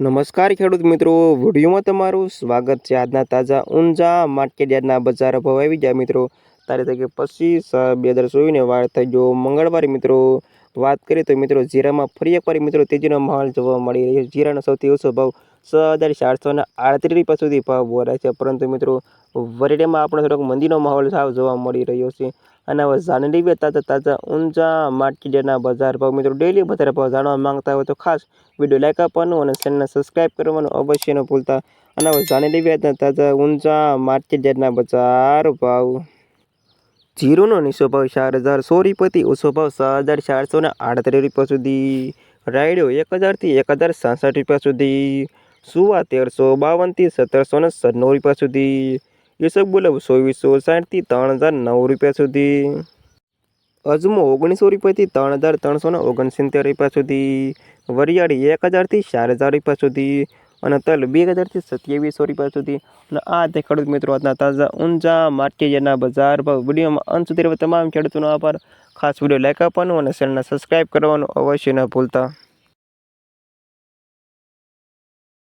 નમસ્કાર ખેડૂત મિત્રો, વિડીયોમાં તમારું સ્વાગત છે. આજના તાજા ઊંઝા માર્કેટ યાર્ડના બજાર ભાવ આવી ગયા મિત્રો. તારીખ પચીસ બે હજાર ચોવીસને વાર થઈ ગયો. મંગળવારે મિત્રો વાત કરીએ તો મિત્રો જીરામાં ફરી એકવાર મિત્રો તેજીનો માહોલ જોવા મળી રહ્યો જીરાનો સૌથી ઓછો ભાવ છ હજાર ચારસો ને આડત્રીસ રૂપિયા સુધી ભાવ બોલાય છે. પરંતુ મિત્રો, વરેડીમાં આપણે થોડોક મંદીનો માહોલ સાવ જોવા મળી રહ્યો છે. અને હવે જાણી બે તાજા તાજા ઊંઝા માર્કેટના બજાર ભાવ, મિત્રો ડેલી બજાર ભાવ જાણવા માંગતા હોય તો ખાસ વીડિયો લાઈક આપવાનું અને ચેનલને સબસ્ક્રાઈબ કરવાનું અવશ્ય ન ભૂલતા. અને હવે જાણી બે તાજા ઊંઝા માર્કેટના બજાર ભાવ. જીરોનો નીચો ભાવ ચાર હજાર સો રૂપિયાથી ઓછો ભાવ સાત હજાર ચારસો ને આડત્રીસ રૂપિયા સુધી રાયડો એક હજારથી એક હજાર સાસઠ રૂપિયા સુધી સુવા તેરસો બાવનથી સત્તરસો ને નવ રૂપિયા સુધી. ઈસબગુલાબ ચોવીસો સાઠથી ત્રણ હજાર નવ રૂપિયા સુધી. અજમો ઓગણીસો રૂપિયાથી ત્રણ હજાર ત્રણસો ને ઓગણસિત્તેર રૂપિયા સુધી. વરિયાળી એક હજારથી ચાર હજાર રૂપિયા સુધી અને તલ બે હજારથી સત્યાવીસો રૂપિયા સુધી. અને આ તે ખેડૂત મિત્રો આજના તાજા ઊંઝા માર્કેટના બજાર ભાવ વિડીયોમાં અંત સુધી તમામ ખેડૂતોનો આભાર. ખાસ વીડિયો લાઈક આપવાનું અને ચેનલને સબસ્ક્રાઈબ કરવાનું અવશ્ય ન ભૂલતા.